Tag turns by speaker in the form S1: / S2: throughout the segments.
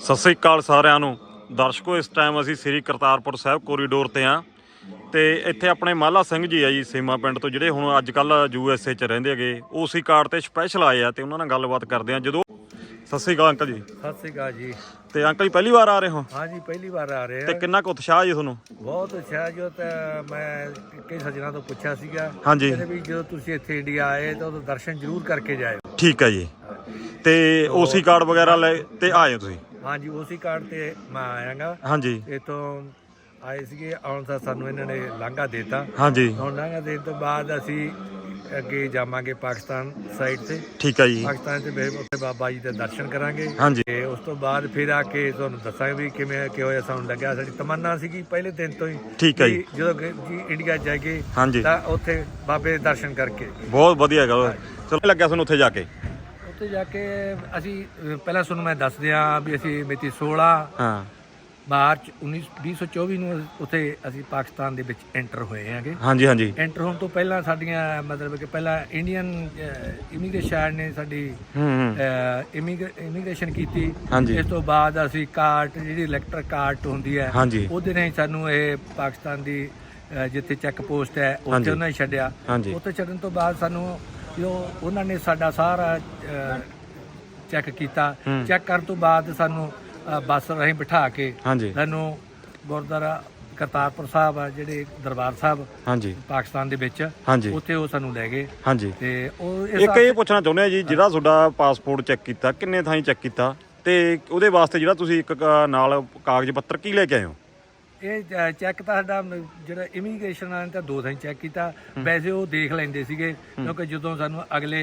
S1: ਸਤਿ ਸ੍ਰੀ ਅਕਾਲ ਸਾਰਿਆਂ ਨੂੰ। ਦਰਸ਼ਕੋ ਇਸ ਟਾਈਮ ਅਸੀਂ ਸ੍ਰੀ ਕਰਤਾਰਪੁਰ ਸਾਹਿਬ ਕੋਰੀਡੋਰ ਤੇ ਆ ਤੇ ਇੱਥੇ ਆਪਣੇ ਮਾਲਾ ਸਿੰਘ ਜੀ ਆ ਜੀ ਸੀਮਾ ਪਿੰਡ ਤੋਂ ਜਿਹੜੇ ਹੁਣ ਅੱਜ ਕੱਲ ਯੂ ਐਸ ਏ ਚ ਰਹਿੰਦੇ ਹੈਗੇ। ਓਸੀ ਕਾਰਡ ਤੇ ਸਪੈਸ਼ਲ ਆਏ ਆ ਤੇ ਉਹਨਾਂ ਨਾਲ ਗੱਲਬਾਤ ਕਰਦੇ ਆ ਜਦੋਂ ਸਤਿ ਸ੍ਰੀ ਅਕਾਲ ਅੰਕਲ ਜੀ।
S2: ਸਤਿ ਸ੍ਰੀ ਅਕਾਲ ਜੀ।
S1: ਤੇ ਅੰਕਲ ਜੀ ਪਹਿਲੀ ਵਾਰ ਆ ਰਹੇ ਹੋ?
S2: ਹਾਂ ਜੀ ਪਹਿਲੀ ਵਾਰ ਆ ਰਹੇ
S1: ਤੇ
S2: ਆ
S1: ਕਿੰਨਾ ਕੁ ਉਤਸ਼ਾਹ ਜੀ ਤੁਹਾਨੂੰ?
S2: ਬਹੁਤ ਅੱਛਾ ਜੋ ਤਾਂ ਮੈਂ ਕਈ ਸੱਜਣਾ ਤੋਂ ਪੁੱਛਿਆ ਸੀਗਾ।
S1: ਹਾਂਜੀ।
S2: ਵੀ ਜਦੋਂ ਤੁਸੀਂ ਇੱਥੇ ਇੰਡੀਆ ਆਏ ਤਾਂ ਉਹਦਾ ਦਰਸ਼ਨ ਜ਼ਰੂਰ ਕਰਕੇ ਜਾਇਓ।
S1: ਠੀਕ ਹੈ ਜੀ। ਤੇ ਓਸੀ ਕਾਰਡ ਵਗੈਰਾ ਲੈ ਤੇ ਆਏ ਹੋ ਤੁਸੀਂ?
S2: ਹਾਂ ਜੀ ਉਸੇ ਕਾਰਡ ਤੇ ਮੈਂ ਆਇਆਗਾ
S1: ਹਾਂਜੀ।
S2: ਇਤੋਂ ਆਏ ਸੀਗੇ ਆਉਣ ਦਾ ਸਾਨੂੰ ਇਹਨਾਂ ਨੇ ਲਾਂਘਾ ਦਿੱਤਾ।
S1: ਹਾਂਜੀ।
S2: ਹੁਣ ਲਾਂਘਾ ਦੇਣ ਤੋਂ ਬਾਅਦ ਅਸੀਂ ਅੱਗੇ ਜਾਵਾਂਗੇ ਪਾਕਿਸਤਾਨ ਸਾਈਡ ਤੇ।
S1: ਠੀਕ ਹੈ ਜੀ।
S2: ਪਾਕਿਸਤਾਨ ਤੇ ਫਿਰ ਉੱਥੇ ਬਾਬਾ ਜੀ ਦੇ ਦਰਸ਼ਨ ਕਰਾਂਗੇ।
S1: ਹਾਂਜੀ।
S2: ਤੇ ਉਸ ਤੋਂ ਬਾਅਦ ਫਿਰ ਆ ਕੇ ਤੁਹਾਨੂੰ ਦੱਸਾਂਗੇ ਵੀ ਕਿਵੇਂ ਕਿ ਹੋਇਆ ਸਾਨੂੰ ਲੱਗਿਆ। ਸਾਡੀ ਤਮੰਨਾ ਸੀਗੀ ਪਹਿਲੇ ਦਿਨ ਤੋਂ ਹੀ
S1: ਠੀਕ ਹੈ ਜੀ।
S2: ਜਦੋਂ ਜੀ ਇੰਡੀਆ
S1: ਹਾਂਜੀ।
S2: ਤਾਂ ਉੱਥੇ ਬਾਬੇ ਦੇ ਦਰਸ਼ਨ ਕਰਕੇ।
S1: ਬਹੁਤ ਵਧੀਆ ਹੈਗਾ ਚਲੋ ਲੱਗਿਆ ਤੁਹਾਨੂੰ ਉੱਥੇ ਜਾ ਕੇ।
S2: ਉੱਥੇ ਜਾ ਕੇ ਅਸੀਂ ਅਹ, ਪਹਿਲਾਂ ਤੁਹਾਨੂੰ ਮੈਂ ਦੱਸ ਦਿਆਂ ਵੀ ਅਸੀਂ ਮਿਤੀ 16
S1: ਹਾਂ।
S2: ਮਾਰਚ 19 2024 ਨੂੰ ਉੱਥੇ ਅਸੀਂ ਪਾਕਿਸਤਾਨ ਦੇ ਵਿੱਚ ਐਂਟਰ ਹੋਏ ਹਾਂਗੇ।
S1: ਹਾਂਜੀ ਹਾਂਜੀ।
S2: ਐਂਟਰ ਹੋਣ ਤੋਂ ਪਹਿਲਾਂ ਸਾਡੀਆਂ ਮਤਲਬ ਕਿ ਪਹਿਲਾਂ ਇੰਡੀਅਨ ਇਮੀਗ੍ਰੇਸ਼ਨ ਨੇ ਸਾਡੀ
S1: ਹੂੰ ਹੂੰ।
S2: ਇਮੀਗ੍ਰੇਸ਼ਨ ਕੀਤੀ।
S1: ਹਾਂਜੀ।
S2: ਇਸ ਤੋਂ ਬਾਅਦ ਅਸੀਂ ਕਾਰਟ ਜਿਹੜੀ ਇਲੈਕਟ੍ਰਿਕ ਕਾਰਟ ਹੁੰਦੀ ਹੈ
S1: ਹਾਂਜੀ।
S2: ਉਹਦੇ ਨਾਲ ਹੀ ਸਾਨੂੰ ਇਹ ਪਾਕਿਸਤਾਨ ਦੀ ਅਹ, ਜਿੱਥੇ ਚੈੱਕ ਪੋਸਟ ਹੈ
S1: ਹਾਂਜੀ।
S2: ਉੱਥੇ ਉਹਨਾਂ ਨੇ ਛੱਡਿਆ।
S1: ਹਾਂਜੀ।
S2: ਉੱਥੇ ਛੱਡਣ ਤੋਂ ਬਾਅਦ ਸਾਨੂੰ ਜੋ ਉਹਨਾਂ ਨੇ ਸਾਡਾ ਸਾਰਾ ਚੈੱਕ ਕੀਤਾ। ਚੈੱਕ ਕਰਨ ਤੋਂ ਬਾਅਦ ਸਾਨੂੰ ਬੱਸ ਰਾਹੀਂ ਬਿਠਾ ਕੇ ਸਾਨੂੰ ਗੁਰਦੁਆਰਾ ਕਰਤਾਰਪੁਰ ਸਾਹਿਬ ਆ ਜਿਹੜੇ ਦਰਬਾਰ ਸਾਹਿਬ
S1: ਹਾਂਜੀ।
S2: ਪਾਕਿਸਤਾਨ ਦੇ ਵਿੱਚ ਉੱਥੇ ਉਹ ਸਾਨੂੰ ਲੈ ਗਏ।
S1: ਹਾਂਜੀ।
S2: ਤੇ ਉਹ
S1: ਇੱਕ ਇਹ ਪੁੱਛਣਾ ਚਾਹੁੰਦੇ ਆ ਜੀ ਜਿਹੜਾ ਤੁਹਾਡਾ ਪਾਸਪੋਰਟ ਚੈੱਕ ਕੀਤਾ ਕਿੰਨੇ ਥਾਈਂ ਚੈੱਕ ਕੀਤਾ? ਤੇ ਉਹਦੇ ਵਾਸਤੇ ਜਿਹੜਾ ਤੁਸੀਂ ਇੱਕ ਨਾਲ ਕਾਗਜ਼ ਪੱਤਰ ਕੀ ਲੈ ਕੇ ਆਏ ਹੋ?
S2: ਇਹ ਚੈੱਕ ਤਾਂ ਸਾਡਾ ਜਿਹੜਾ ਇਮੀਗ੍ਰੇਸ਼ਨ ਵਾਲਿਆਂ ਨੇ ਤਾਂ ਦੋ ਥਾਈਂ ਚੈੱਕ ਕੀਤਾ। ਵੈਸੇ ਉਹ ਦੇਖ ਲੈਂਦੇ ਸੀਗੇ ਕਿਉਂਕਿ ਜਦੋਂ ਸਾਨੂੰ ਅਗਲੇ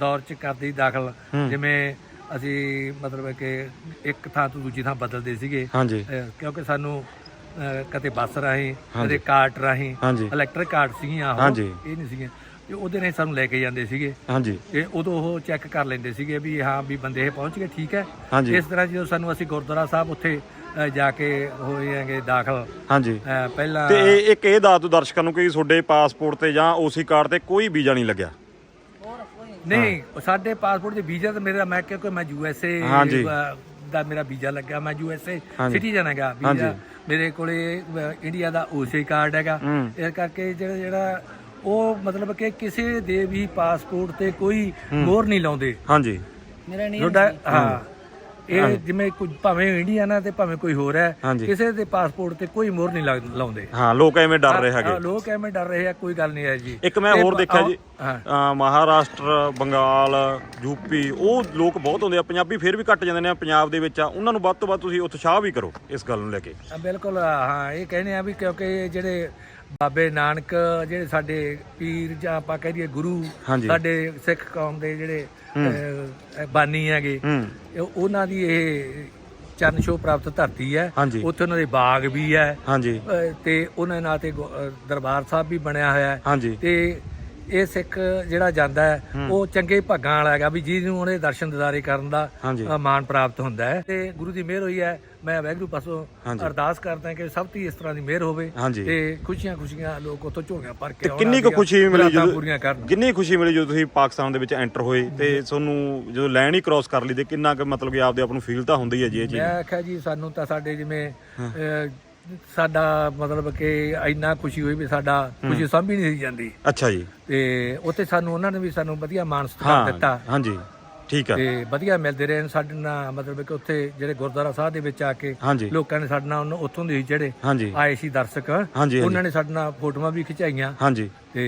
S2: ਦੌਰ ਚ ਕਰਦੇ ਦਾਖਲ। ਜਿਵੇਂ ਅਸੀਂ ਮਤਲਬ ਕਿ ਇੱਕ ਥਾਂ ਤੋਂ ਦੂਜੀ ਥਾਂ ਬਦਲਦੇ ਸੀਗੇ ਕਿਉਂਕਿ ਸਾਨੂੰ ਕਦੇ ਬੱਸ ਰਾਹੀਂ। ਕਦੇ ਕਾਰਟ ਰਾਹੀਂ ਇਲੈਕਟ੍ਰਿਕ ਕਾਰਟ ਸੀਗੀਆਂ ਉਹ। ਇਹ ਨਹੀਂ ਸੀਗੀਆਂ। ਤੇ ਉਹਦੇ ਨਾਲ ਸਾਨੂੰ ਲੈ ਕੇ ਜਾਂਦੇ ਸੀਗੇ।
S1: ਹਾਂਜੀ।
S2: ਤੇ ਉਦੋਂ ਉਹ ਚੈੱਕ ਕਰ ਲੈਂਦੇ ਸੀਗੇ ਵੀ ਹਾਂ ਵੀ ਬੰਦੇ ਇਹ ਪਹੁੰਚ ਗਏ ਠੀਕ ਹੈ। ਇਸ ਤਰ੍ਹਾਂ ਜਦੋਂ ਸਾਨੂੰ ਅਸੀਂ ਗੁਰਦੁਆਰਾ ਸਾਹਿਬ ਉੱਥੇ ਅ, ਜਾ ਕੇ ਹੋਏ ਹੈਗੇ ਦਾਖਲ।
S1: ਹਾਂਜੀ।
S2: ਅ, ਪਹਿਲਾਂ
S1: ਤੇ ਇਹ ਇੱਕ ਇਹ ਦੱਸ ਦਿਓ ਦਰਸ਼ਕਾਂ ਨੂੰ ਕਿ ਤੁਹਾਡੇ ਪਾਸਪੋਰਟ ਤੇ ਜਾਂ ਓਸੀ ਕਾਰਡ ਤੇ ਕੋਈ ਵੀਜ਼ਾ ਨਹੀਂ ਲੱਗਿਆ?
S2: ਨਹੀਂ ਉਹ ਸਾਡੇ ਪਾਸਪੋਰਟ ਦੇ ਵੀਜ਼ਾ ਤਾਂ ਮੇਰਾ ਮੈਂ ਕਿਉਂਕਿ ਮੈਂ ਯੂ ਐਸ ਏ
S1: ਹਾਂਜੀ।
S2: ਦਾ ਮੇਰਾ ਵੀਜ਼ਾ ਲੱਗਾ ਮੈਂ ਯੂ ਐਸ ਏ
S1: ਹਾਂਜੀ।
S2: ਸਿਟੀਜ਼ਨ ਹੈਗਾ ਵੀਜ਼ਾ।
S1: ਹਾਂਜੀ।
S2: ਮੇਰੇ ਕੋਲੇ ਅ, ਇੰਡੀਆ ਦਾ ਓਸੇ ਕਾਰਡ ਹੈਗਾ।
S1: ਹੂੰ।
S2: ਇਸ ਕਰਕੇ ਜਿਹੜਾ ਜਿਹੜਾ ਉਹ ਮਤਲਬ ਕਿ ਕਿਸੇ ਦੇ ਵੀ ਪਾਸਪੋਰਟ ਤੇ ਕੋਈ ਮੋਹਰ ਨਹੀਂ ਲਾਉਂਦੇ।
S1: ਹਾਂਜੀ।
S3: ਮੇਰਾ ਨਹੀਂ
S2: ਤੁਹਾਡਾ ਹਾਂ। ਇਹ ਜਿਵੇਂ ਕੁਝ ਭਾਵੇਂ ਇੰਡੀਆ ਨਾ ਤੇ ਭਾਵੇਂ ਕੋਈ ਹੋਰ ਹੈ। ਕਿਸੇ ਦੇ ਪਾਸਪੋਰਟ ਤੇ ਕੋਈ ਮੋਹਰ ਨਹੀਂ ਲਾਉਂਦੇ।
S1: ਹਾਂ ਲੋਕ ਐਵੇਂ ਡਰ ਰਹੇ ਹੈਗੇ।
S2: ਲੋਕ ਐਵੇਂ ਡਰ ਰਹੇ ਆ ਕੋਈ ਗੱਲ ਨਹੀਂ ਹੈ ਜੀ।
S1: ਇੱਕ ਮੈਂ ਹੋਰ ਦੇਖਿਆ ਜੀ ਮਹਾਰਾਸ਼ਟਰ ਬੰਗਾਲ ਯੂਪੀ ਉਹ ਲੋਕ ਬਹੁਤ ਹੁੰਦੇ ਆ ਪੰਜਾਬੀ ਫਿਰ ਵੀ ਘੱਟ ਜਾਂਦੇ ਨੇ ਪੰਜਾਬ ਦੇ ਵਿੱਚ ਆ। ਉਹਨਾਂ ਨੂੰ ਵੱਧ ਤੋਂ ਵੱਧ ਤੁਸੀਂ ਉਤਸ਼ਾਹ ਵੀ ਕਰੋ ਇਸ ਗੱਲ ਨੂੰ ਲੈ ਕੇ।
S2: ਬਿਲਕੁਲ ਹਾਂ ਇਹ ਕਹਿੰਦੇ ਆ ਵੀ ਕਿਉਂਕਿ ਜਿਹੜੇ ਬਾਬੇ ਨਾਨਕ ਜਿਹੜੇ ਸਾਡੇ ਪੀਰ ਜਾਂ ਆਪਾਂ ਕਹਿ ਦਈਏ ਗੁਰੂ। ਸਾਡੇ ਸਿੱਖ ਕੌਮ ਦੇ ਜਿਹੜੇ ਬਾਨੀ ਹੈਗੇ। ਉਹਨਾਂ ਦੀ ਇਹ ਚਰਨ ਛੋਹ ਪ੍ਰਾਪਤ ਧਰਤੀ ਹੈ। ਉੱਥੇ ਉਹਨਾਂ ਦੇ ਬਾਗ ਵੀ ਹੈ। ਤੇ ਉਹਨਾਂ ਨਾਲ ਤੇ ਦਰਬਾਰ ਸਾਹਿਬ ਵੀ ਬਣਿਆ ਹੋਇਆ ਹੈ। ਤੇ ਇਹ ਸਿੱਖ ਜਿਹੜਾ ਜਾਂਦਾ ਹੈ ਉਹ ਚੰਗੇ ਭਾਗਾਂ ਵਾਲਾ ਹੈਗਾ ਵੀ ਜਿਹਨੂੰ ਉਹਨੇ ਦਰਸ਼ਨ ਦਿਦਾਰੇ ਕਰਨ ਦਾ ਮਾਣ ਪ੍ਰਾਪਤ ਹੁੰਦਾ ਹੈ। ਤੇ ਗੁਰੂ ਦੀ ਮਿਹਰ ਹੋਈ ਹੈ। ਮੈਂ ਵਾਹਿਗੁਰੂ ਪਾਸੋਂ। ਅਰਦਾਸ ਕਰਦਾ ਕਿ ਸਭ ਦੀ ਇਸ ਤਰ੍ਹਾਂ ਦੀ ਮਿਹਰ ਹੋਵੇ। ਤੇ ਖੁਸ਼ੀਆਂ ਖੁਸ਼ੀਆਂ ਲੋਕ ਉਤੋਂ ਝੋਲੀਆਂ ਭਰ ਕੇ
S1: ਕਿੰਨੀ ਕੁ ਖੁਸ਼ੀ ਮਿਲੀ ਜਦੋਂ ਕਿੰਨੀ ਖੁਸ਼ੀ ਮਿਲੀ ਜਦੋਂ ਤੁਸੀਂ ਪਾਕਿਸਤਾਨ ਦੇ ਵਿੱਚ ਐਂਟਰ ਹੋਏ ਤੇ ਤੁਹਾਨੂੰ ਜਦੋਂ ਲਾਈਨ ਹੀ ਕ੍ਰਾਸ ਕਰ ਲਈ ਤੇ ਕਿੰਨਾ ਕੁ ਮਤਲਬ ਕਿ ਆਪਦੇ ਆਪ ਨੂੰ ਫੀਲ ਤਾਂ ਹੁੰਦੀ ਹੈ ਜੀ ਇਹ ਚੀਜ਼।
S2: ਮੈਂ ਆਖਿਆ ਜੀ ਸਾਨੂੰ ਤਾਂ ਸਾਡੇ ਜਿਵੇਂ ਸਾਡਾ ਮਤਲਬ ਕਿ ਇੰਨਾ ਖੁਸ਼ੀ ਹੋਈ ਵੀ ਸਾਡਾ ਖੁਸ਼ੀ ਸਮਝ ਨਹੀਂ ਸੀ ਜਾਂਦੀ।
S1: ਅੱਛਾ ਜੀ।
S2: ਤੇ ਉੱਥੇ ਸਾਨੂੰ ਉਹਨਾਂ ਨੇ ਵੀ ਸਾਨੂੰ ਵਧੀਆ ਮਾਣ ਸਤਿਕਾਰ ਦਿੱਤਾ।
S1: ਹਾਂਜੀ ਠੀਕ ਆ।
S2: ਤੇ ਵਧੀਆ ਮਿਲਦੇ ਰਹੇ ਸਾਡੇ ਨਾਲ ਮਤਲਬ ਕਿ ਉੱਥੇ ਜਿਹੜੇ ਗੁਰਦੁਆਰਾ ਸਾਹਿਬ ਦੇ ਵਿੱਚ ਆ ਕੇ ਲੋਕਾਂ ਨੇ ਸਾਡੇ ਨਾਲ ਉੱਥੋਂ ਦੇ ਜਿਹੜੇ ਆਏ ਸੀ ਦਰਸ਼ਕ ਉਹਨਾਂ ਨੇ ਸਾਡੇ ਨਾਲ ਫੋਟੋਆਂ ਵੀ ਖਿਚਾਈਆਂ।
S1: ਹਾਂਜੀ।
S2: ਤੇ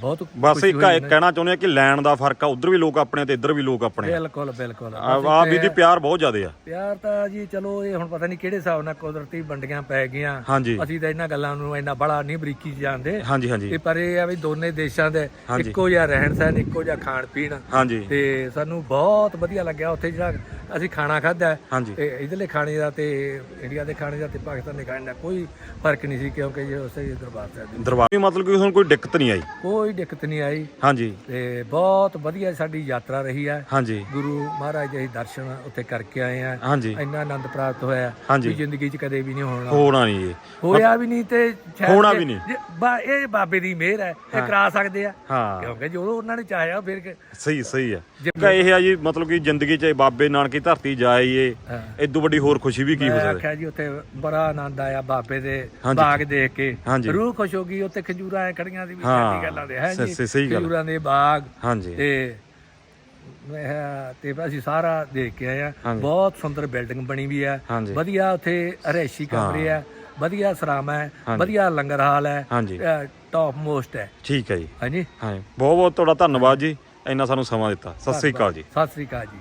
S2: ਬਹੁਤ
S1: ਬਸ ਇੱਕ ਇੱਕ ਕਹਿਣਾ ਚਾਹੁੰਦੇ ਆ ਕਿ ਲੈਣ ਦਾ ਫ਼ਰਕ ਆ ਉਧਰ ਵੀ ਲੋਕ ਆਪਣੇ ਤੇ ਇੱਧਰ ਵੀ ਲੋਕ ਆਪਣੇ ਆ।
S2: ਬਿਲਕੁਲ ਬਿਲਕੁਲ।
S1: ਆ ਵੀ ਦੀ ਪਿਆਰ ਬਹੁਤ ਜ਼ਿਆਦੇ ਆ।
S2: ਪਿਆਰ ਤਾਂ ਜੀ ਚਲੋ ਇਹ ਹੁਣ ਪਤਾ ਨਹੀਂ ਕਿਹੜੇ ਹਿਸਾਬ ਨਾਲ ਕੁਦਰਤੀ ਵੰਡੀਆਂ ਪੈ ਗਈਆਂ।
S1: ਹਾਂਜੀ।
S2: ਅਸੀਂ ਤਾਂ ਇਹਨਾਂ ਗੱਲਾਂ ਨੂੰ ਇੰਨਾ ਬੜਾ ਨਹੀਂ ਬਰੀਕੀ 'ਚ ਜਾਣਦੇ।
S1: ਹਾਂਜੀ ਹਾਂਜੀ।
S2: ਇਹ ਪਰ ਇਹ ਆ ਵੀ ਦੋਨੇ ਦੇਸ਼ਾਂ ਦੇ। ਇੱਕੋ ਜਿਹਾ ਰਹਿਣ ਸਹਿਣ ਇੱਕੋ ਜਿਹਾ ਖਾਣ ਪੀਣ
S1: ਹਾਂਜੀ।
S2: ਤੇ ਸਾਨੂੰ ਬਹੁਤ ਵਧੀਆ ਲੱਗਿਆ ਉੱਥੇ ਜਿਹੜਾ ਅਸੀਂ ਖਾਣਾ ਖਾਧਾ
S1: ਹਾਂਜੀ।
S2: ਤੇ ਇਧਰਲੇ ਖਾਣੇ ਦਾ ਤੇ ਇੰਡੀਆ ਦੇ ਖਾਣੇ ਦਾ ਤੇ ਪਾਕਿਸਤਾਨ ਦੇ ਖਾਣੇ ਦਾ ਕੋਈ ਫ਼ਰਕ ਨਹੀਂ ਸੀ ਕਿਉਂਕਿ ਇਹ ਉਸੇ ਦਰਬਾਰ ਸਾਹਿਬ ਦੇ
S1: ਦਰਬਾਰ ਵੀ ਮਤਲਬ ਕਿ ਤੁਹਾਨੂੰ ਕੋਈ ਦਿੱਕਤ ਨਹੀਂ ਆਈ?
S2: ਕੋਈ ਦਿੱਕਤ ਨਹੀਂ ਆਈ।
S1: ਹਾਂਜੀ।
S2: ਤੇ ਬਹੁਤ ਵਧੀਆ ਸਾਡੀ ਯਾਤਰਾ ਰਹੀ ਹੈ।
S1: ਹਾਂਜੀ।
S2: ਗੁਰੂ ਮਹਾਰਾਜ ਦੇ ਦਰਸ਼ਨ ਉੱਥੇ ਕਰਕੇ ਆਏ ਆ
S1: ਹਾਂਜੀ।
S2: ਇੰਨਾ ਆਨੰਦ ਪ੍ਰਾਪਤ ਹੋਇਆ।
S1: ਹਾਂਜੀ।
S2: ਵੀ ਜ਼ਿੰਦਗੀ 'ਚ ਕਦੇ ਵੀ ਨਹੀਂ ਹੋਣਾ।
S1: ਹੋਣਾ ਨਹੀਂ ਜੀ
S2: ਹੋਇਆ ਵੀ ਨਹੀਂ ਤੇ ਸ਼ਾਇਦ
S1: ਹੋਣਾ
S2: ਜੇ-
S1: ਵੀ ਨਹੀਂ।
S2: ਜੇ ਬਾ- ਇਹ ਬਾਬੇ ਦੀ ਮਿਹਰ ਹੈ। ਇਹ ਕਰਾ ਸਕਦੇ ਆ।
S1: ਹਾਂ।
S2: ਕਿਉਂਕਿ ਜਦੋਂ ਉਹਨਾਂ ਨੇ ਚਾਹਿਆ ਫਿਰ ਕਿ-
S1: ਸਹੀ ਸਹੀ ਹੈ।
S2: ਜੇ-
S1: ਕਿ ਇਹ ਆ ਜੀ ਮਤਲਬ ਕਿ ਜ਼ਿੰਦਗੀ 'ਚ ਬਾਬੇ ਨਾਨਕੀ ਧਰਤੀ ਜਾਈਏ
S2: ਹਾਂ।
S1: ਇਦੋਂ ਵੱਡੀ ਹੋਰ ਖੁਸ਼ੀ ਵੀ ਕੀ ਹੋ ਸਕਦੀ?
S2: ਆਖਿਆ ਜੀ ਉੱਥੇ ਬੜਾ ਆਨੰਦ ਆਇਆ ਬਾਬੇ ਦੇ। ਬਾਗ ਦੇਖ ਕੇ। ਰੂਹ ਖੁਸ਼ ਹੋ ਗਈ ਉੱਥੇ ਖਜੂਰਾਂ ਐ ਖੜੀਆਂ ਸੀ ਵੀ
S1: ਹਾਂ।
S2: ਸਾਡੀ ਗੱਲਾਂ ਦੇ ਹੈ ਜੀ। ਖਜੂਰਾਂ ਦੇ ਬਾਗ
S1: ਹਾਂਜੀ।
S2: ਤੇ ਤੇ ਅਸੀਂ ਸਾਰਾ ਦੇਖ ਕੇ ਆਏ ਆ। ਬਹੁਤ ਸੁੰਦਰ ਬਿਲਡਿੰਗ ਬਣੀ ਵੀ ਹੈ। ਵਧੀਆ ਉੱਥੇ ਰਹਿਸ਼ੀ ਕਮਰੇ ਆ। ਵਧੀਆ ਸਰਾਮਾ ਹੈ। ਵਧੀਆ ਲੰਗਰ ਹਾਲ ਹੈ ਟੌਪ ਮੋਸਟ ਹੈ
S1: ਠੀਕ ਹੈ ਜੀ।
S2: ਹਾਂਜੀ।
S1: ਹਾਂ ਬਹੁਤ ਬਹੁਤ ਤੁਹਾਡਾ ਧੰਨਵਾਦ ਜੀ। ਇੰਨਾ ਸਾਨੂੰ ਸਮਾਂ ਦਿੱਤਾ। ਸਤਿ ਸ੍ਰੀ ਅਕਾਲ ਜੀ।
S2: ਸਤਿ ਸ੍ਰੀ ਅਕਾਲ ਜੀ।